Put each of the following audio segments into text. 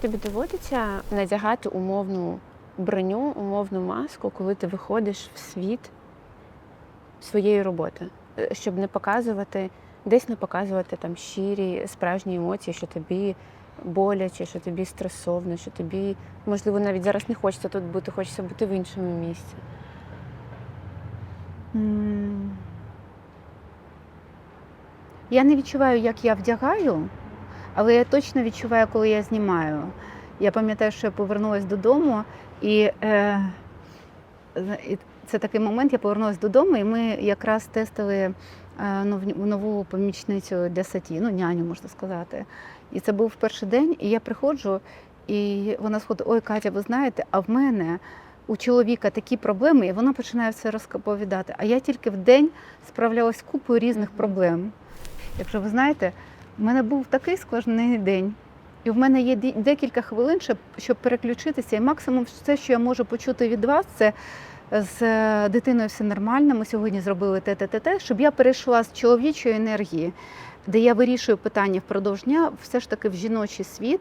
тобі доводиться надягати умовну броню, умовну маску, коли ти виходиш в світ своєї роботи, Е, щоб не показувати, десь не показувати там щирі, справжні емоції, що тобі боляче, що тобі стресовно, що тобі, можливо, навіть зараз не хочеться тут бути, хочеться бути в іншому місці. Я не відчуваю, як я вдягаю, але я точно відчуваю, коли я знімаю. Я пам'ятаю, що я повернулася додому, і, е, це такий момент, я повернулася додому, і ми якраз тестили е, нов- нову помічницю для саті, ну, няню, можна сказати. І це був перший день, і я приходжу, і вона сходить, ой, Катя, ви знаєте, а в мене у чоловіка такі проблеми, і вона починає все розповідати. А я тільки в день справлялась з купою різних проблем. Якщо ви знаєте, в мене був такий складний день. І в мене є декілька хвилин, щоб, переключитися. І максимум все, що я можу почути від вас, це з е, дитиною все нормально. Ми сьогодні зробили те, те, те, те, щоб я перейшла з чоловічої енергії, де я вирішую питання впродовж дня, все ж таки в жіночий світ,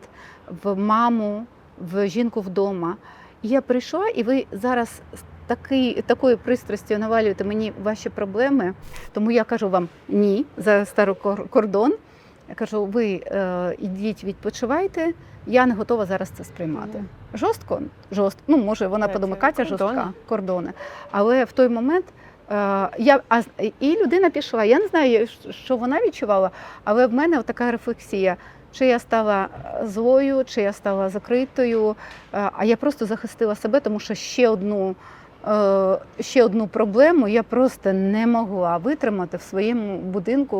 в маму, в жінку вдома. І я прийшла, і ви зараз такий, такою пристрастю навалюєте мені ваші проблеми. Тому я кажу вам ні за старий кордон. Я кажу, ви е, ідіть, відпочивайте. Я не готова зараз це сприймати. Мгм. Жорстко, жорстко. Ну, може, вона Це- подумає, Катя кордони. жорстка, кордони. Але в той момент е, я а, і людина пішла. Я не знаю, що вона відчувала, але в мене така рефлексія. Чи я стала е, злою, чи я стала закритою, е, а я просто захистила себе, тому що ще одну, е, ще одну проблему я просто не могла витримати в своєму будинку